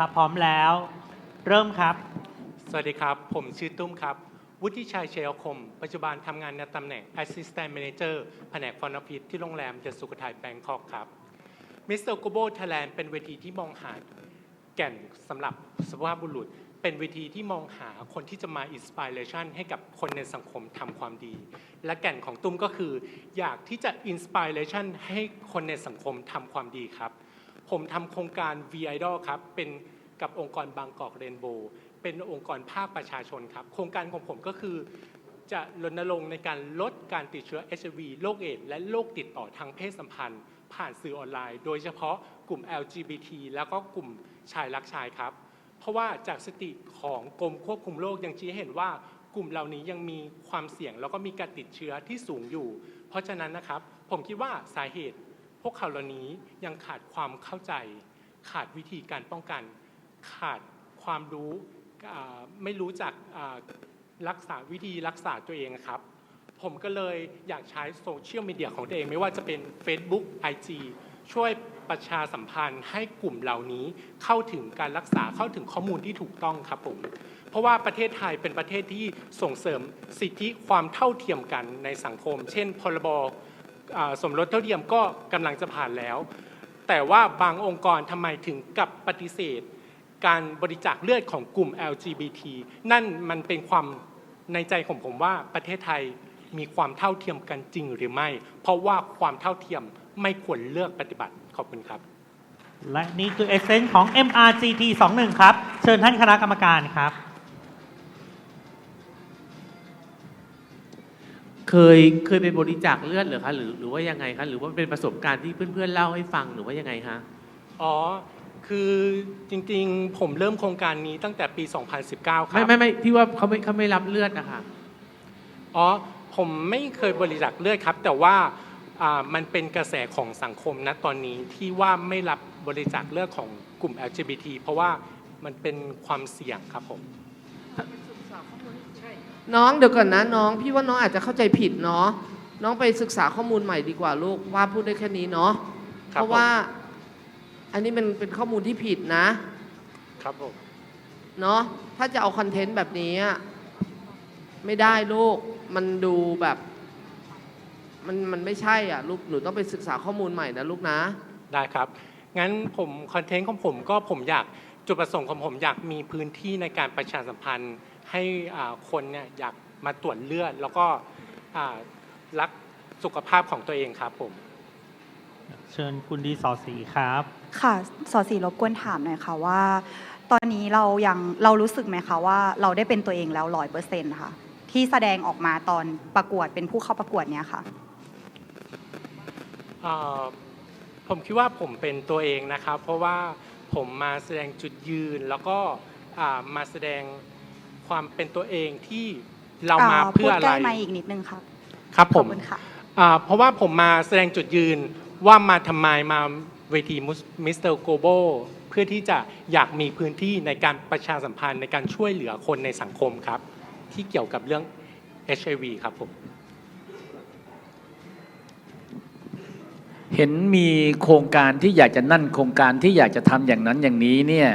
ถ้าพร้อมแล้ว เริ่มครับ สวัสดีครับ ผมชื่อตุ้มครับ วุฒิชัยเชยคม ปัจจุบันทำงานในตำแหน่ง Assistant Manager แผนกฟอนอฟิตที่โรงแรมเดสุขไทยแบงคอกครับ Mr. Global Thailand เป็นเวทีที่มองหาแก่นสำหรับสภาพบุรุษ เป็นเวทีที่มองหาคนที่จะมาอินสปิเรชันให้กับคนในสังคมทำความดี และแก่นของตุ้มก็คือ อยากที่จะอินสปิเรชันให้คนในสังคมทำความดีครับ ผมทำโครงการ V Idol ครับเป็นกับองค์กรบางกอกเรนโบว์เป็นองค์กรภาคประชาชนครับ โครงการของผมก็คือ จะรณรงค์ในการลดการติดเชื้อ HIV โรคเอดส์และโรคติดต่อทางเพศสัมพันธ์ ผ่านสื่อออนไลน์ โดยเฉพาะกลุ่ม LGBT แล้วก็กลุ่มชายรักชายครับ เพราะว่าจากสติของกรมควบคุมโรคยังชี้เห็นว่ากลุ่มเหล่านี้ยังมีความเสี่ยงแล้วก็มีการติดเชื้อที่สูงอยู่ เพราะฉะนั้นนะครับผมคิดว่าสาเหตุ พวกเขาเหล่านี้ยังขาดความเข้าใจ ขาดวิธีการป้องกัน ขาดความรู้ไม่รู้จักรักษาวิธีรักษาตัวเองครับ ผมก็เลยอยากใช้โซเชียลมีเดียของตัวเอง ไม่ว่าจะเป็น Facebook IG ช่วยประชาสัมพันธ์ให้กลุ่มเหล่านี้เข้าถึงการรักษาเข้าถึงข้อมูลที่ถูกต้องครับผม เพราะว่าประเทศไทยเป็นประเทศที่ส่งเสริมสิทธิความเท่าเทียมกันในสังคม เช่น พรบ สมรสเท่าเทียมก็กำลังจะผ่านแล้ว แต่ว่าบางองค์กรทำไมถึงกับปฏิเสธ การบริจาคเลือดของกลุ่ม LGBT นั่นมันเป็นความในใจของผมว่าประเทศไทยมีความเท่าเทียมกันจริงหรือไม่ เพราะว่าความเท่าเทียมไม่ควรเลือกปฏิบัติขอบคุณครับ และนี่คือเอเซนของ MRGT 21 ครับ เชิญท่านคณะกรรมการครับ เคยเคยไปบริจาคเลือดเหรือคะหรือหรือว่ายังไงคะหรือว่าเป็นประสบการณ์ที่เพื่อนๆเล่าให้ฟังหรือว่ายังไงคะอ๋อคือจริงๆ ผมเริ่มโครงการนี้ตั้งแต่ปี 2019 ครัไม่บไม่ไม่ที่ว่าเขาไม่เขาไม่รับเลือดนะคะอ๋อผมไม่เคยบริจาคเลือดครับ แต่ว่าอ่ามันเป็นกระแสของสังคมนะตอนนี้ที่ว่าไม่รับบริจาคเลือดของกลุ่ม LGBT เพราะว่ามันเป็นความเสี่ยงครับผม น้องเดี๋ยวก่อนนะน้องพี่ว่าน้องอาจจะเข้าใจผิดเนาะน้องไปศึกษาข้อมูลใหม่ดีกว่าลูกว่าพูดได้แค่นี้เนาะคเพรับราะว่า อันนี้มันเป็นข้อมูลที่ผิดนะ ครับผมเนาะถ้าจะเอาคอนเทนต์แบบนี้อะไม่ได้ลูกมันดูแบบมันมันไม่ใช่อะลูกหนูต้องไปศึกษาข้อมูลใหม่นะลูกนะ ได้ครับ งั้นผมคอนเทนต์ของผมก็ผมอยากจุดประสงค์ของผมอยากมีพื้นที่ในการประชาสัมพันธ์ ให้อ่าคนเนี่ยอยากมาตรวจเลือด แล้วก็อ่ารักสุขภาพของตัวเองครับผม เชิญคุณดีสอสีครับ ค่ะสอสีรบกวนถามหน่อยค่ะว่า ตอนนี้เรายังเรารู้สึกไหมคะว่าเราได้เป็นตัวเองแล้วร้อยเปอร์เซ็นต์ค่ะ ที่แสดงออกมาตอนประกวดเป็นผู้เข้าประกวดเนี่ยค่ะเอ่อผมคิดว่าผมเป็นตัวเองนะครับ เพราะว่าผมมาแสดงจุดยืนแล้วก็อ่ามาแสดง ความเป็นตัวเองที่เรามาเพื่อพูดอะใกไรล้มาอีกนิดนึงครับ ครับขผอบมคุณค่ะอ่าเพราะว่าผมมาแสดงจุดยืนว่ามาทำไมมาเวทีมิสเตอร์โกโบเพื่อที่จะอยากมีพื้นที่ในการประชาสัมพันธ์ในการช่วยเหลือคนในสังคมครับ ที่เกี่ยวกับเรื่อง HIV ครับผมเห็นมีโครงการที่อยากจะนั่นโครงการที่อยากจะทำอย่างนั้นอย่างนี้เนี่ย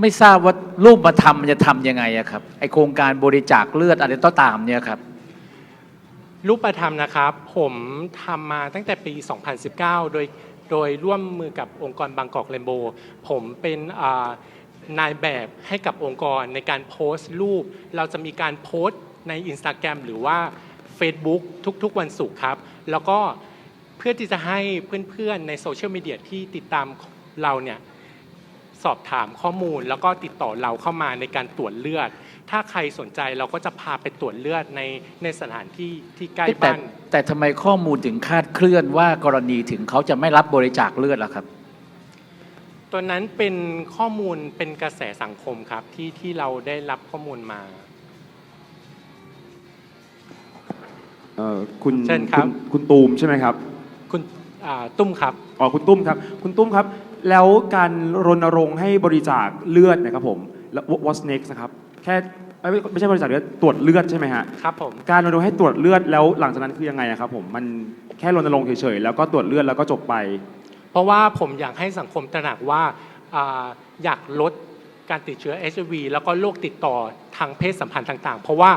ไม่ทราบว่ารูปมาทำมันจะทำยังไงอะครับไอโครงการบริจาคเลือดอะไรต่อตามเนี่ยครับรูปธรรมนะครับ ผมทำมาตั้งแต่ปี 2019 โดยโดยร่วมมือกับองค์กรบางกอกเรนโบว์ผมเป็นนายแบบให้กับองค์กรในการโพสต์รูป เราจะมีการโพสต์ใน Instagram หรือว่า Facebook ทุกๆวันศุกร์ครับ แล้วก็เพื่อที่จะให้เพื่อนๆในโซเชียลมีเดียที่ติดตามเราเนี่ย สอบถามข้อมูล แล้วก็ติดต่อเราเข้ามาในการตรวจเลือด ถ้าใครสนใจเราก็จะพาไปตรวจเลือดในในสถานที่ที่ใกล้แต่บ้าน แต่ทำไมข้อมูลถึงคาดเคลื่อนว่ากรณีถึงเขาจะไม่รับบริจาคเลือดล่ะครับ ตัวนั้นเป็นข้อมูลเป็นกระแสสังคมครับที่ที่เราได้รับข้อมูลมา เอ่อคุณเชิญครับ ณคุณตูมใช่ไหมครับคุณอ่าตุ้มครับ อ๋อคุณตุ้มครับ คุณตุ้มครับ แล้วการรณรงค์ให้บริจาคเลือดนะครับผมแล้ว what's next นะครับแค่ไม่ไม่ไม่ใช่บริจาคเลือดตรวจเลือดใช่ไหมฮะครับผมการรณรงค์ให้ตรวจเลือดแล้วหลังจากนั้นคือยังไงอะครับผมมันแค่รณรงค์เฉยๆแล้วก็ตรวจเลือดแล้วก็จบไป เพราะว่าผมอยากให้สังคมตระหนักว่าอ่าอยากลดการติดเชื้อ HIV แล้วก็โรคติดต่อทางเพศสัมพันธ์ต่างๆ เพราะว่า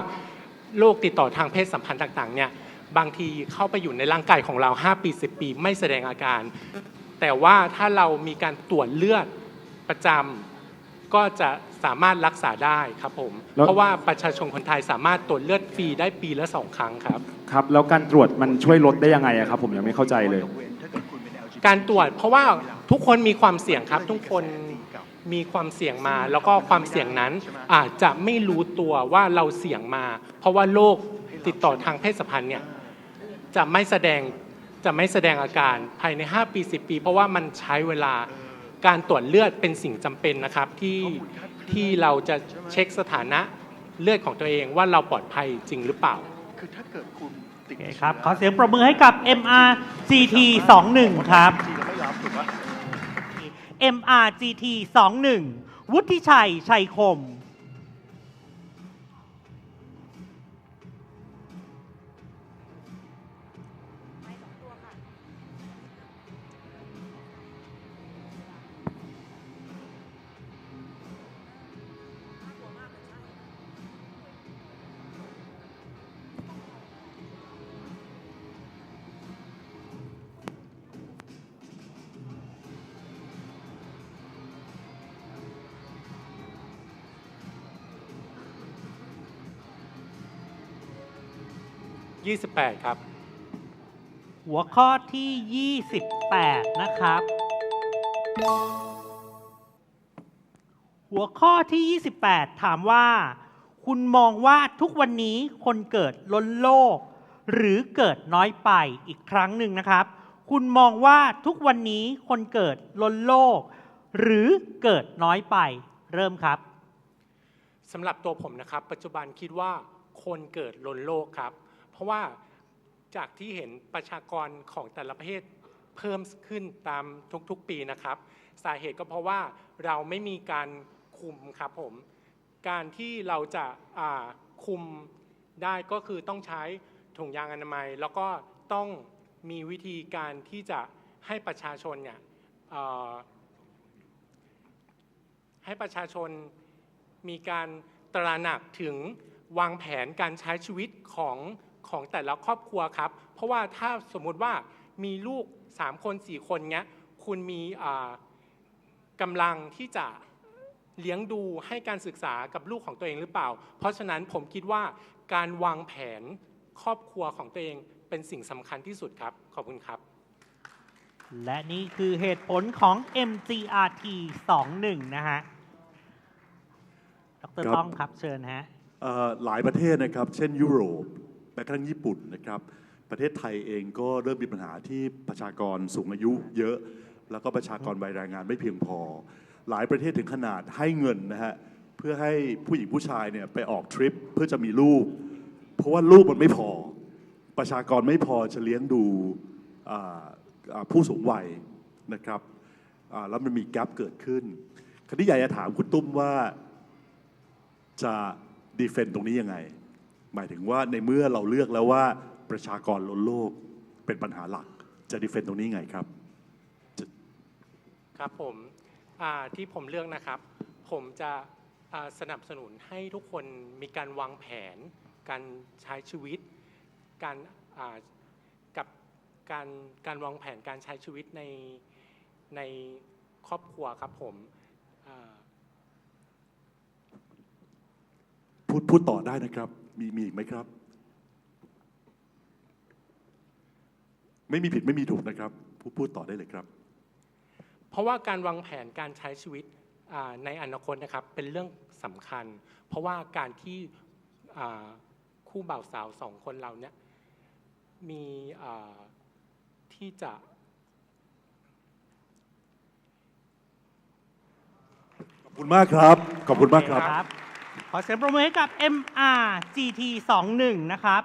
โรคติดต่อทางเพศสัมพันธ์ต่างๆเนี่ยบางทีเข้าไปอยู่ในร่างกายของเรา 5 ปี 10 ปี ไม่แสดงอาการ แต่ว่าถ้าเรามีการตรวจเลือดประจำก็จะสามารถรักษาได้ครับผม แล้ว เพราะว่าประชาชนคนไทยสามารถตรวจเลือดฟรีได้ปีละสองครั้งครับ ครับแล้วการตรวจมันช่วยลดได้ยังไงอะครับ ผมยังไม่เข้าใจเลย การตรวจเพราะว่าทุกคนมีความเสี่ยงครับ ทุกคนมีความเสี่ยงมา แล้วก็ความเสี่ยงนั้นอาจจะไม่รู้ตัวว่าเราเสี่ยงมา เพราะว่าโรคติดต่อทางเพศสัมพันธ์เนี่ยจะไม่แสดง จะไม่แสดงอาการภายใน 5 ปี 10 ปี เพราะว่ามันใช้เวลาการตรวจเลือดเป็นสิ่งจำเป็นนะครับที่ที่เราจะเช็คสถานะเลือดของตัวเองว่าเราปลอดภัยจริงหรือเปล่า คือถ้าเกิดคุณติดโอเคครับ ขอเสียงปรบมือให้กับ MRGT 21ครับที่เราไม่รับถูกไหม MRGT 21วุฒิชัย ชัยคม 28 ครับ หัวข้อที่ 28 นะครับ หัวข้อที่ 28 ถามว่า คุณมองว่าทุกวันนี้คนเกิดล้นโลก หรือเกิดน้อยไปอีกครั้งหนึ่งนะครับ คุณมองว่าทุกวันนี้คนเกิดล้นโลก หรือเกิดน้อยไปเริ่มครับสำหรับตัวผมนะครับ ปัจจุบันคิดว่าคนเกิดล้นโลกครับ เพราะว่าจากที่เห็นประชากรของแต่ละประเทศเพิ่มขึ้นตามทุกๆปีนะครับ สาเหตุก็เพราะว่าเราไม่มีการคุมครับผมการที่เราจะาคุมได้ก็คือต้องใช้ถุงยางอนามัย แล้วก็ต้องมีวิธีการที่จะให้ประชาชนเนี่ยให้ประชาชนมีการตระหนักถึงวางแผนการใช้ชีวิตของ ของแต่ละครอบครัวครับ เพราะว่าถ้าสมมุติว่ามีลูก 3 คน 4 คนเนี้ยคุณมีอ่ากำลังที่จะเลี้ยงดูให้การศึกษากับลูกของตัวเองหรือเปล่า เพราะฉะนั้นผมคิดว่าการวางแผนครอบครัวของตัวเองเป็นสิ่งสำคัญที่สุดครับ ขอบคุณครับ และนี่คือเหตุผลของ MGRT 21 นะฮะ ดรครับต้องครับเชิญฮะเอ่อหลายประเทศนะครับ เช่นยุโรป แม้กระทั่งญี่ปุ่นนะครับ ประเทศไทยเองก็เริ่มมีปัญหาที่ประชากรสูงอายุเยอะ แล้วก็ประชากรวัยแรงงานไม่เพียงพอ หลายประเทศถึงขนาดให้เงินนะฮะเพื่อให้ผู้หญิงผู้ชายเนี่ยไปออกทริปเพื่อจะมีลูก เพราะว่าลูกมันไม่พอ ประชากรไม่พอจะเลี้ยงดูผู้สูงวัยนะครับแล้วมันมีแกลบเกิดขึ้นคราวนี้อยากจะถามคุณตุ้มว่าจะดีเฟนต์ตรงนี้ยังไง หมายถึงว่าในเมื่อเราเลือกแล้วว่าประชากรล้นโลกเป็นปัญหาหลักจะดีเฟนต์ตรงนี้ยังไงครับครับผมอ่าที่ผมเลือกนะครับ ผมจะอ่าสนับสนุนให้ทุกคนมีการวางแผน การใช้ชีวิต การอ่ากับการการวางแผนการใช้ชีวิตในในครอบครัวครับผมอ่าพูดพูดต่อได้นะครับ มีมีอีกไหมครับ ไม่มีผิดไม่มีถูกนะครับพูดพูดต่อได้เลยครับ เพราะว่าการวางแผนการใช้ชีวิตอ่าในอนาคตนะครับเป็นเรื่องสำคัญ เพราะว่าการที่อ่าคู่บ่าวสาวสองคนเราเนี่ยมีอ่าที่จะขอบคุณมากครับ ขอบคุณมากครับ ขอเสียงปรบมือให้กับ MRGT 21นะครับ